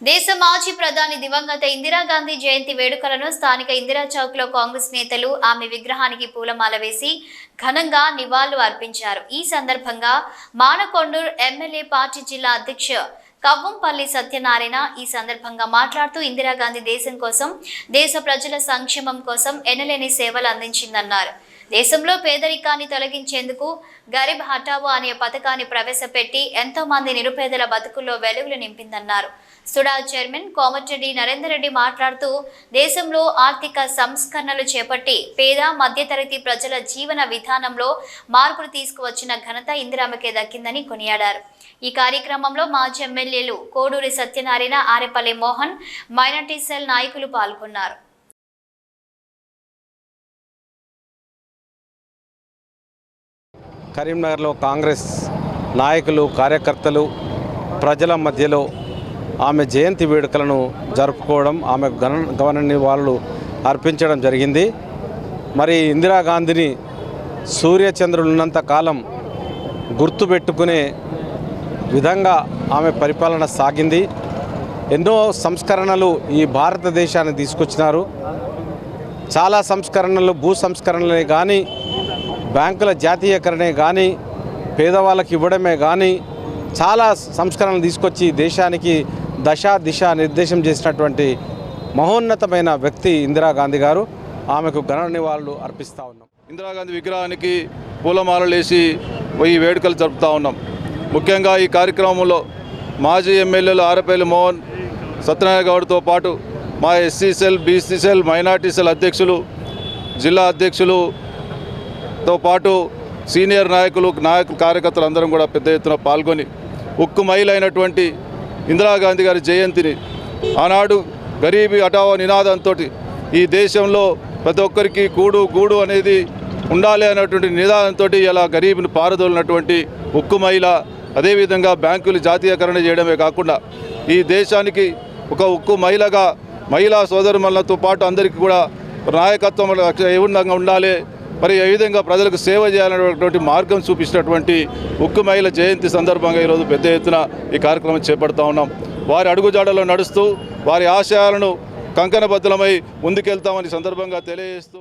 దేశ మాజీ ప్రధాని దివంగత ఇందిరాగాంధీ జయంతి వేడుకలను స్థానిక ఇందిరా చౌక్లో కాంగ్రెస్ నేతలు ఆమె విగ్రహానికి పూలమాల వేసి ఘనంగా నివాళులు అర్పించారు. ఈ సందర్భంగా మానకొండూరు ఎమ్మెల్యే పార్టీ జిల్లా అధ్యక్ష కవ్వంపల్లి సత్యనారాయణ ఈ సందర్భంగా మాట్లాడుతూ ఇందిరాగాంధీ దేశం కోసం దేశ ప్రజల సంక్షేమం కోసం ఎనలేని సేవలు అందించిందన్నారు. దేశంలో పేదరికాన్ని తొలగించేందుకు గరీబ్ హఠావో అనే పథకాన్ని ప్రవేశపెట్టి ఎంతో మంది నిరుపేదల బతుకుల్లో వెలుగులు నింపిందన్నారు. సుడా చైర్మన్ కోమటిరెడ్డి నరేందర్ రెడ్డి మాట్లాడుతూ దేశంలో ఆర్థిక సంస్కరణలు చేపట్టి పేద మధ్యతరగతి ప్రజల జీవన విధానంలో మార్పులు తీసుకువచ్చిన ఘనత ఇందిరామకే దక్కిందని కొనియాడారు. ఈ కార్యక్రమంలో మాజీ ఎమ్మెల్యేలు కోడూరి సత్యనారాయణ ఆరేపల్లి మోహన్ మైనార్టీ సెల్ నాయకులు పాల్గొన్నారు. కరీంనగర్లో కాంగ్రెస్ నాయకులు కార్యకర్తలు ప్రజల మధ్యలో ఆమె జయంతి వేడుకలను జరుపుకోవడం ఆమె గణ గమన నివాళులు అర్పించడం జరిగింది. మరి ఇందిరాగాంధీని సూర్యచంద్రులున్నంత కాలం గుర్తుపెట్టుకునే విధంగా ఆమె పరిపాలన సాగింది. ఎన్నో సంస్కరణలు ఈ భారతదేశాన్ని తీసుకొచ్చినారు. చాలా సంస్కరణలు భూ సంస్కరణలే కానీ బ్యాంకుల జాతీయకరణే కానీ పేదవాళ్ళకి ఇవ్వడమే కానీ చాలా సంస్కరణలు తీసుకొచ్చి దేశానికి దశ దిశ నిర్దేశం చేసినటువంటి మహోన్నతమైన వ్యక్తి ఇందిరాగాంధీ గారు. ఆమెకు ఘన నివాళులు అర్పిస్తూ ఉన్నాం. ఇందిరాగాంధీ విగ్రహానికి పూలమాలలేసి ఈ వేడుకలు జరుపుతూ ఉన్నాం. ముఖ్యంగా ఈ కార్యక్రమంలో మాజీ ఎమ్మెల్యేలు ఆరపల్లి మోహన్ సత్యనారాయణ గౌడ్తో పాటు మా SC cell BC cell minority cell అధ్యక్షులు జిల్లా తో పాటు సీనియర్ నాయకులు నాయకులు కార్యకర్తలు అందరం కూడా పెద్ద ఎత్తున పాల్గొని ఉక్కు మైలైనటువంటి ఇందిరాగాంధీ గారి జయంతిని ఆనాడు గరీబీ హఠావో నినాదంతో ఈ దేశంలో ప్రతి ఒక్కరికి కూడు గూడు అనేది ఉండాలి అనేటువంటి నినాదంతో ఇలా గరీబుని పారదోలినటువంటి ఉక్కు మహిళ అదేవిధంగా బ్యాంకులు జాతీయకరణ చేయడమే కాకుండా ఈ దేశానికి ఒక ఉక్కు మహిళగా మహిళా సోదరుమలతో పాటు అందరికీ కూడా నాయకత్వం ఏ విధంగా ఉండాలి మరి ఏ విధంగా ప్రజలకు సేవ చేయాలనేటువంటి మార్గం చూపించినటువంటి ఉక్కు మహిళ జయంతి సందర్భంగా ఈరోజు పెద్ద ఎత్తున ఈ కార్యక్రమం చేపడతా ఉన్నాం. వారి అడుగుజాడలో నడుస్తూ వారి ఆశయాలను కంకణబద్ధలమై ముందుకెళ్తామని సందర్భంగా తెలియజేస్తూ